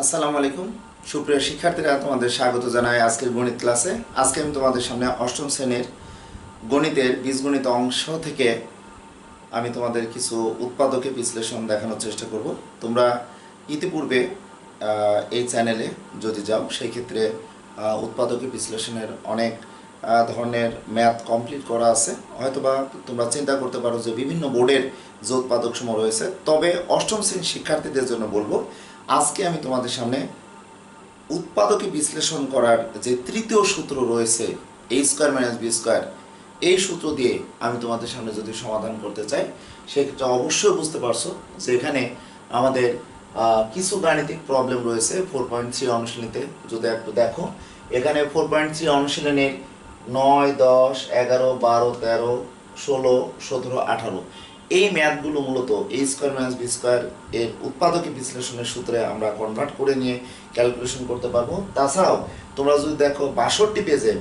আসসালামু আলাইকুম। সুপ্রিয় শিক্ষার্থীরা, তোমাদের স্বাগত জানাই আজকের গণিত ক্লাসে। আজকে আমি তোমাদের সামনে অষ্টম শ্রেণির গণিতের বীজগণিত অংশ থেকে আমি তোমাদের কিছু উৎপাদকে বিশ্লেষণ দেখানোর চেষ্টা করব। তোমরা ইতিপূর্বে এই চ্যানেলে যদি যাও সেই ক্ষেত্রে উৎপাদকে বিশ্লেষণের অনেক ধরনের ম্যাথ কমপ্লিট করা আছে। হয়তোবা তোমরা চিন্তা করতে পারো যে বিভিন্ন বোর্ডের যে উৎপাদক সমূহ রয়েছে। তবে অষ্টম শ্রেণির শিক্ষার্থীদের জন্য বলব আজকে আমি তোমাদের সামনে উৎপাদকে বিশ্লেষণ করার যে তৃতীয় সূত্র রয়েছে A square minus B square এই সূত্র দিয়ে আমি তোমাদের সামনে যদি সমাধান করতে চাই, সেক্ষেত্রে অবশ্যই বুঝতে পারছ যে এখানে আমাদের কিছু গাণিতিক প্রবলেম রয়েছে ফোর পয়েন্ট থ্রি অনুশীলনীতে যদি একটু দেখো, এখানে ফোর পয়েন্ট থ্রি অনুশীলনের নয়, দশ, এগারো, বারো, তেরো, ষোলো, সতেরো, আঠারো। এই ম্যাথগুলো মূলত A square minus B square এর উৎপাদকে বিশ্লেষণের সূত্রে আমরা কনভার্ট করে নিয়ে ক্যালকুলেশন করতে পারব। তাছাড়াও, তোমরা যদি দেখো বাষট্টি পেজে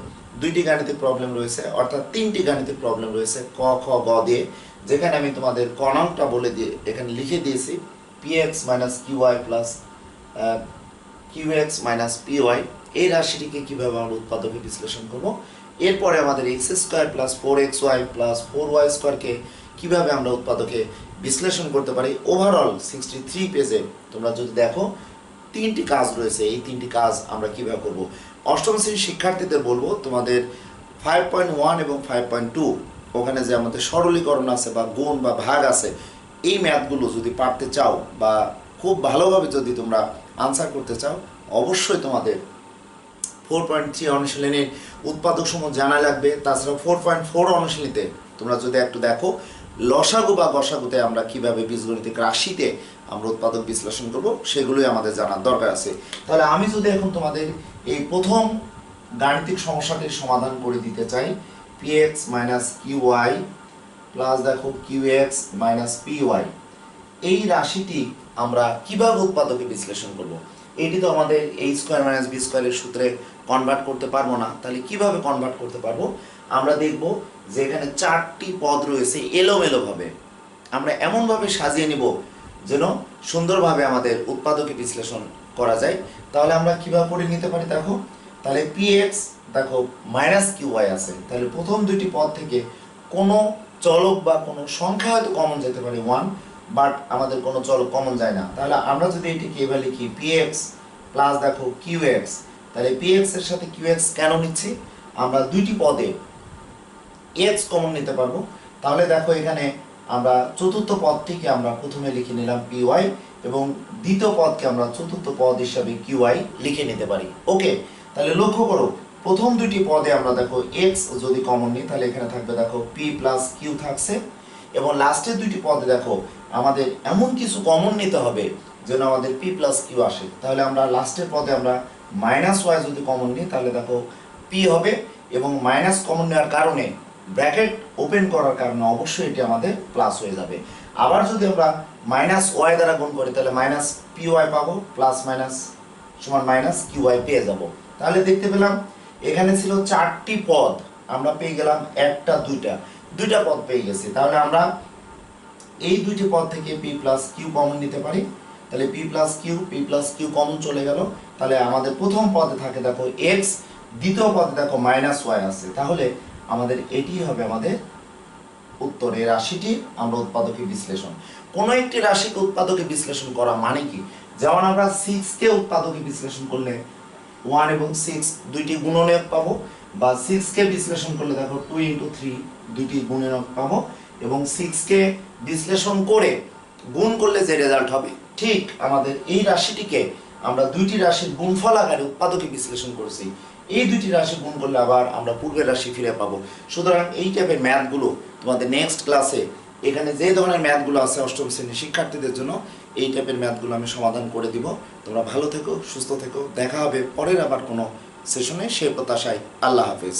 দুইটি গাণিতিক প্রবলেম রয়েছে, অর্থাৎ তিনটি গাণিতিক প্রবলেম রয়েছে ক, খ, গ দিয়ে। যেখানে আমি তোমাদের কনংটা বলে দিয়ে এখানে লিখে দিয়েছি P X minus Q Y plus Q X minus P Y এই রাশিটিকে কীভাবে আমরা উৎপাদকে বিশ্লেষণ করব? এরপরে আমাদের X square plus four X Y plus four Y স্কোয়ারকে কীভাবে আমরা উৎপাদকে বিশ্লেষণ করতে পারি? ওভারঅল সিক্সটি থ্রি পেজে তোমরা যদি দেখো, তিনটি কাজ রয়েছে। এই তিনটি কাজ আমরা কীভাবে করব? অষ্টম শ্রেণির শিক্ষার্থীদের বলব, তোমাদের ফাইভ পয়েন্ট ওয়ান এবং ফাইভ পয়েন্ট টু ওখানে যে আমাদের সরলীকরণ আছে বা গুণ বা ভাগ আছে, এই ম্যাথগুলো যদি পারতে চাও বা খুব ভালোভাবে যদি তোমরা আনসার করতে চাও, অবশ্যই তোমাদের ফোর পয়েন্ট থ্রি অনুশীলনীর উৎপাদক সমূহ জানা লাগবে। তাছাড়া ফোর পয়েন্ট ফোর অনুশীলনীতে তোমরা যদি একটু দেখো লসাগু বা গসাগুতে আমরা কীভাবে বীজগণিতিক রাশিতে আমরা উৎপাদক বিশ্লেষণ করব, সেগুলোই আমাদের জানার দরকার আছে। তাহলে আমি যদি এখন তোমাদের এই প্রথম গাণিতিক সমস্যাটির সমাধান করে দিতে চাই P X minus Q Y plus দেখো Q X minus P Y এই রাশিটি আমরা কীভাবে উৎপাদকে বিশ্লেষণ করব? এটি তো আমাদের এই স্কোয়ার মাইনাস বি স্কোয়ারের সূত্রে কনভার্ট করতে পারব না। তাহলে কীভাবে কনভার্ট করতে পারব? আমরা দেখব যে এখানে চারটি পদ রয়েছে এলোমেলোভাবে। আমরা এমনভাবে সাজিয়ে নিব যেন সুন্দরভাবে আমাদের উৎপাদকে বিশ্লেষণ করা যায়। তাহলে আমরা কীভাবে করে নিতে পারি দেখো? তাহলে পি এক্স দেখো মাইনাস কিউ ওয়াই আছে। তাহলে প্রথম দুইটি পদ থেকে কোনো চলক বা কোনো সংখ্যা হয়তো কমন যেতে পারে ওয়ান বাট আমাদের কোনো চল কমন যায় না। তাহলে আমরা যদি এটিকে এবার লিখি এক্স প্লাস দেখো এক্স তাহলে এক্সের সাথে এক্স কেন নিচ্ছি? আমরা দুইটি পদে এক্স কমন নিতে পারব। তাহলে দেখো এখানে আমরা চতুর্থ পদটিকে আমরা প্রথমে লিখে নিলাম ওয়াই এবং দ্বিতীয় পদকে আমরা চতুর্থ পদ হিসাবে ওয়াই লিখে নিতে পারি। ওকে, তাহলে লক্ষ্য করো, প্রথম দুইটি পদে আমরা দেখো এক্স যদি কমন নিই, তাহলে এখানে থাকবে দেখো পি প্লাস কিউ থাকছে এবং লাস্টের দুইটি পদে দেখো আমাদের এমন কিছু কমন নিতে হবে যেন আমাদের পি প্লাস কিউ আসে। তাহলে আমরা লাস্টের পদে আমরা মাইনাস ওয়াই যদি কমন নিই, তাহলে দেখো পি হবে এবং মাইনাস কমন নেওয়ার কারণে ব্র্যাকেট ওপেন করার কারণে অবশ্যই এটি আমাদের প্লাস হয়ে যাবে। আবার যদি আমরা মাইনাস ওয়াই দ্বারা গুণ করি, তাহলে মাইনাস পি ওয়াই পাবো প্লাস মাইনাস সমান মাইনাস কিউ ওয়াই পেয়ে যাব। তাহলে দেখতে পেলাম এখানে ছিল চারটি পদ, আমরা পেয়ে গেলাম একটা, দুইটা। দুইটা পদ পেয়ে গেছি। তাহলে আমরা এই দুইটি পদ থেকে পি প্লাস কিউ কমন নিতে পারি। তাহলে P plus Q P plus Q common চলে গেল। তাহলে আমাদের প্রথম পদে থাকে দেখো এক্স দ্বিতীয় পদে দেখো মাইনাস ওয়াই আছে। তাহলে আমাদের এটি হবে আমাদের উত্তর এই রাশিটি, আমরা উৎপাদকে বিশ্লেষণ। কোনো একটি রাশিকে উৎপাদকে বিশ্লেষণ করা মানে কি? যেমন আমরা সিক্সকে উৎপাদকে বিশ্লেষণ করলে ওয়ান এবং সিক্স দুইটি গুণনীয়ক পাবো, বা সিক্সকে বিশ্লেষণ করলে দেখো টু ইন্টু থ্রি দুইটি গুণনীয়ক পাবো। এবং সিক্সকে বিশ্লেষণ করে গুণ করলে যে রেজাল্ট হবে, ঠিক আমাদের এই রাশিটিকে আমরা দুইটি রাশির গুণফল আকারে উৎপাদকে বিশ্লেষণ করেছি। এই দুইটি রাশি গুণ করলে আবার আমরা পূর্বের রাশি ফিরে পাবো। সুতরাং এই টাইপের ম্যাথগুলো তোমাদের নেক্সট ক্লাসে এখানে যে ধরনের ম্যাথগুলো আছে অষ্টম শ্রেণির শিক্ষার্থীদের জন্য, এই টাইপের ম্যাথগুলো আমি সমাধান করে দিব। তোমরা ভালো থেকো, সুস্থ থেকো, দেখা হবে পরের আবার কোনো সেশনে সে প্রত্যাশায় আল্লাহ হাফেজ।